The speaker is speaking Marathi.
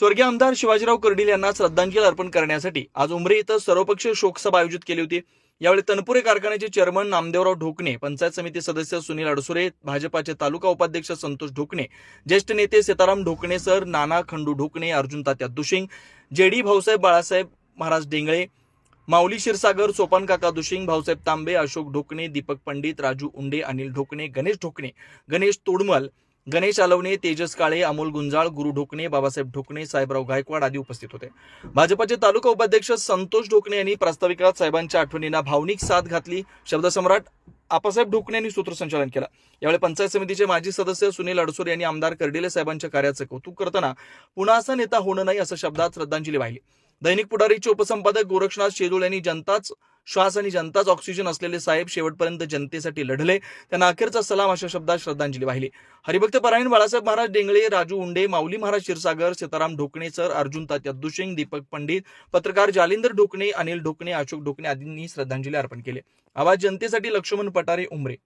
स्वर्गीय आमदार शिवाजीराव कर्डील यांना श्रद्धांजली अर्पण करण्यासाठी आज उमरे इथं सर्वपक्षीय शोकसभा आयोजित केली होती. यावेळी तनपुरे कारखान्याचे चेअरमन नामदेवराव ढोकणे पंचायत समिती सदस्य सुनील अडसुरे भाजपाचे तालुका उपाध्यक्ष संतोष ढोकणे ज्येष्ठ नेते सीताराम ढोकणे सर नाना खंडू ढोकणे अर्जुन तात्या दुशिंग जेडी भाऊसाहेब बाळासाहेब महाराज डेंगळे माऊली क्षीरसागर सोपान काका दुशिंग भाऊसाहेब तांबे अशोक ढोकणे दीपक पंडित राजू उंडे अनिल ढोकणे गणेश ढोकणे गणेश तोडमल गणेश आलवणे तेजस काळे अमोल गुंजाळ गुरु ढोकणे बाबासाहेब ढोकणे साहेबराव गायकवाड आदी उपस्थित होते. भाजपाचे तालुका उपाध्यक्ष संतोष ढोकणे यांनी प्रास्ताविकात साहेबांच्या आठवणींना भावनिक साथ घातली. शब्दसम्राट आपासाहेब ढोकणे यांनी सूत्रसंचालन केलं. यावेळी पंचायत समितीचे माजी सदस्य सुनील अडसूर यांनी आमदार कर्डिले साहेबांच्या कार्याचं कौतुक करताना पुन्हा असा नेता होणं नाही असं शब्दात श्रद्धांजली वाहिली. दैनिक पुढारीचे उपसंपादक गोरक्षनाथ शेजूळ यांनी जनताच श्वास आणि जनताच ऑक्सिजन असलेले साहेब शेवटपर्यंत जनतेसाठी लढले. त्यांना अखेरचा सलाम अशा शब्दात श्रद्धांजली वाहिली. हरिभक्त परायण बाळासाहेब महाराज डेंगळे राजू उंडे माऊली महाराज क्षीरसागर सीताराम ढोकणे सर अर्जुन तात्या दुशिंग दीपक पंडित पत्रकार जालिंदर ढोकणे अनिल ढोकणे अशोक ढोकणे आदींनी श्रद्धांजली अर्पण केली. आवाज जनतेसाठी लक्ष्मण पटारे उमरे.